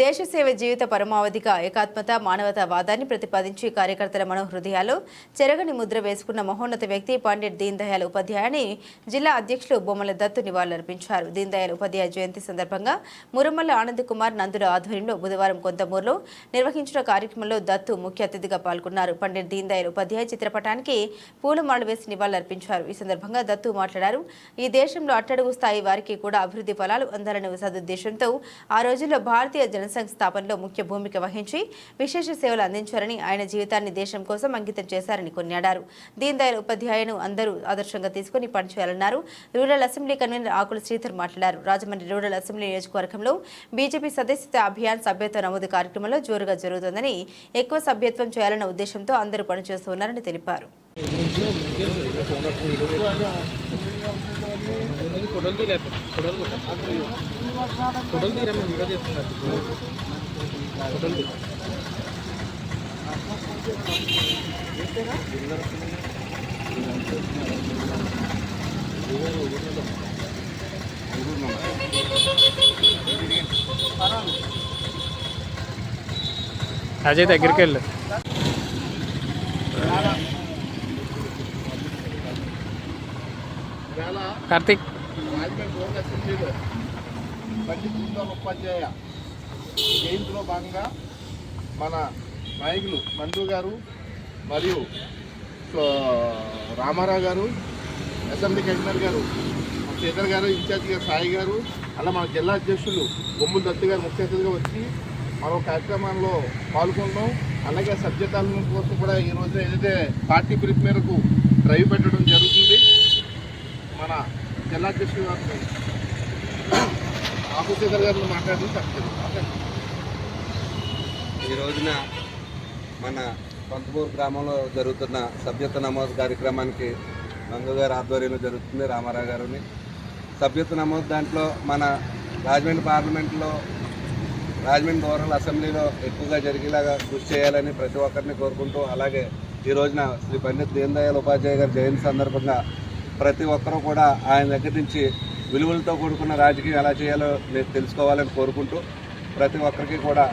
దేశ సేవ జీవిత పరమావధిగా ఏకాత్మత మానవతావాదాన్ని ప్రతిపాదించి కార్యకర్తల మనోహృదయాలు చెరగని ముద్ర వేసుకున్న మహోన్నత వ్యక్తి పండిట్ దీన్ దయాళ్ ఉపాధ్యాయని జిల్లా అధ్యక్షులు బొమ్మల దత్తు నివాళులర్పించారు. దీన్ దయాళ్ ఉపాధ్యాయ జయంతి సందర్భంగా మురమల్ల ఆనంద్ కుమార్ నందుల ఆధ్వర్యంలో బుధవారం కొంతమూరులో నిర్వహించిన కార్యక్రమంలో దత్తు ముఖ్య అతిథిగా పాల్గొన్నారు. పండిట్ దీన్ దయాళ్ ఉపాధ్యాయ చిత్రపటానికి పూలమాల వేసి నివాళులర్పించారు. ఈ సందర్భంగా దత్తు మాట్లాడారు. ఈ దేశంలో అట్టడుగు స్థాయి వారికి కూడా అభివృద్ధి ఫలాలు అందాలనే సదుద్దేశంతో ఆ రోజుల్లో భారతీయ జనసంఘ్ స్థాపనలో ముఖ్య భూమిక వహించి విశేష సేవలు అందించారని ఆయన జీవితాన్ని దేశం కోసం అంకితం చేశారని కొనియాడారు. దీన్ దయాళ్ ఉపాధ్యాయను అందరూ ఆదర్శంగా తీసుకుని పనిచేయాలన్నారు. Rural assembly convener Akula Sridhar మాట్లాడారు. రాజమండ్రి రూరల్ అసెంబ్లీ నియోజకవర్గంలో బీజేపీ సదస్యత అభియాన్ సభ్యత్వ నమోదు కార్యక్రమంలో జోరుగా జరుగుతోందని ఎక్కువ సభ్యత్వం చేయాలన్న ఉద్దేశంతో అందరూ పనిచేస్తున్నారని తెలిపారు. ఫోటోలు తీయలేదు ఫోటోలు ఫోటోలు తీయరమ్మ వీడియో చేస్తున్నారు ఫోటోలు తీ అజయ్ దగ్గరికి వెళ్ళు కార్తీక్. పండిత్ ఉపాధ్యాయ జయంతిలో భాగంగా మన నాయకులు నందు గారు మరియు రామారావు గారు అసెంబ్లీ కన్వీనర్ గారు మన శ్రీధర్ గారు ఇన్ఛార్జి గారు సాయి గారు అలా మన జిల్లా అధ్యక్షులు బొమ్ముల దత్తు గారు ముఖ్య అతిథిగా వచ్చి మరో కార్యక్రమంలో పాల్గొన్నాం అలాగే సభ్యతాల కోసం కూడా ఈ రోజు ఏదైతే పార్టీ పిలుపు మేరకు డ్రైవ్ పెట్టడం జరుగుతుంది. మన జిల్లా అధ్యక్షుడు గారు ఆఫీసర్ గారిని మాట్లాడి చెప్తారు ఈ రోజున మన పంతపూర్ గ్రామంలో జరుగుతున్న సభ్యత నమోదు కార్యక్రమానికి నందు గారి ఆధ్వర్యంలో జరుగుతుంది రామారావు గారిని. సభ్యత్వ నమోదు దాంట్లో మన రాజమండ్రి పార్లమెంట్లో రాజమండ్రి రూరల్ అసెంబ్లీలో ఎక్కువగా జరిగేలాగా కృషి చేయాలని ప్రతి ఒక్కరిని కోరుకుంటూ అలాగే ఈ రోజున శ్రీ పండిత్ దీన్ దయాళ్ ఉపాధ్యాయ గారి జయంతి సందర్భంగా ప్రతి ఒక్కరూ కూడా ఆయన దగ్గర నుంచి విలువలతో కూడుకున్న రాజకీయం ఎలా చేయాలో నేను తెలుసుకోవాలని కోరుకుంటూ ప్రతి ఒక్కరికి కూడా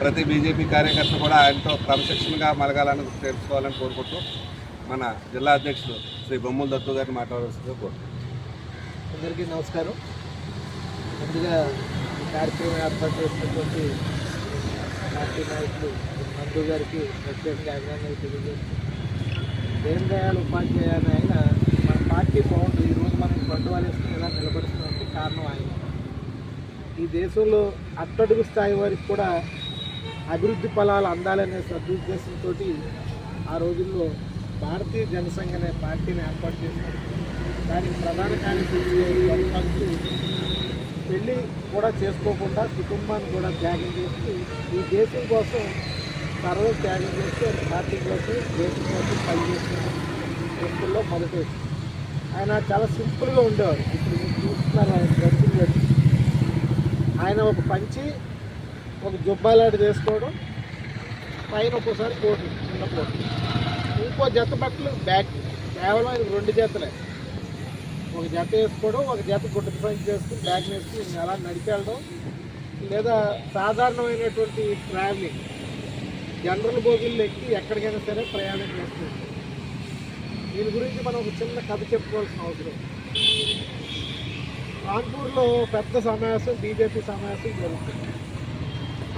ప్రతి బీజేపీ కార్యకర్త కూడా ఆయనతో క్రమశిక్షణగా మలగాలని తెలుసుకోవాలని కోరుకుంటూ మన జిల్లా అధ్యక్షుడు శ్రీ బొమ్మల దత్తు గారిని మాట్లాడవలసిందిగా కోరుకుంటున్నాను. అందరికీ నమస్కారం. ముందుగా ఈ కార్యక్రమం ఏర్పాటు చేసినటువంటి పార్టీ నాయకులు నందు గారికి ప్రత్యేకంగా అభినందనలు తెలియజేస్తున్నాను. దీన్ దయాళ్ ఉపాధ్యాయ ఆయన మన బాగుంటుంది ఈరోజు మనం బండవాలేసుకుని ఎలా నిలబడుతున్నటువంటి కారణం ఆయన. ఈ దేశంలో అట్టడుగు స్థాయి వారికి కూడా అభివృద్ధి ఫలాలు అందాలనే సదుద్దేశంతో ఆ రోజుల్లో భారతీయ జనసంఘ అనే పార్టీని ఏర్పాటు చేశారు. దానికి ప్రధాన కార్యదర్శి కొనసాగుతూ పెళ్ళి కూడా చేసుకోకుండా కుటుంబాన్ని కూడా త్యాగం చేస్తూ ఈ దేశం కోసం సర్వం త్యాగం చేస్తే పార్టీ కోసం దేశం కోసం పనిచేస్తున్నారు వ్యక్తుల్లో మొదటి ఆయన చాలా సింపుల్గా ఉండేవారు ఇప్పుడు చూస్తున్నారు ఆయన డ్రెస్సింగ్ ఆయన ఒక పంచి ఒక జుబ్బాలాంటి వేసుకోవడం పైన ఒక్కోసారి కోటు చిన్న కోటు. ఇంకో జత బట్టలు బ్యాగ్ కేవలం ఇది రెండు జతలే. ఒక జత వేసుకోవడం ఒక జత గుడ్డ పంచి చేసుకుని బ్యాగ్ వేసుకుని అలా నడిచెళ్ళడం లేదా సాధారణమైనటువంటి ట్రావెలింగ్ జనరల్ బోగిల్లో ఎక్కి ఎక్కడికైనా సరే ప్రయాణం చేస్తుంది దీని గురించి మనం ఒక చిన్న కథ చెప్పుకోవాల్సిన అవసరం. కాన్పూర్లో పెద్ద సమావేశం బీజేపీ సమావేశం జరుగుతుంది.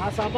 ఆ సమా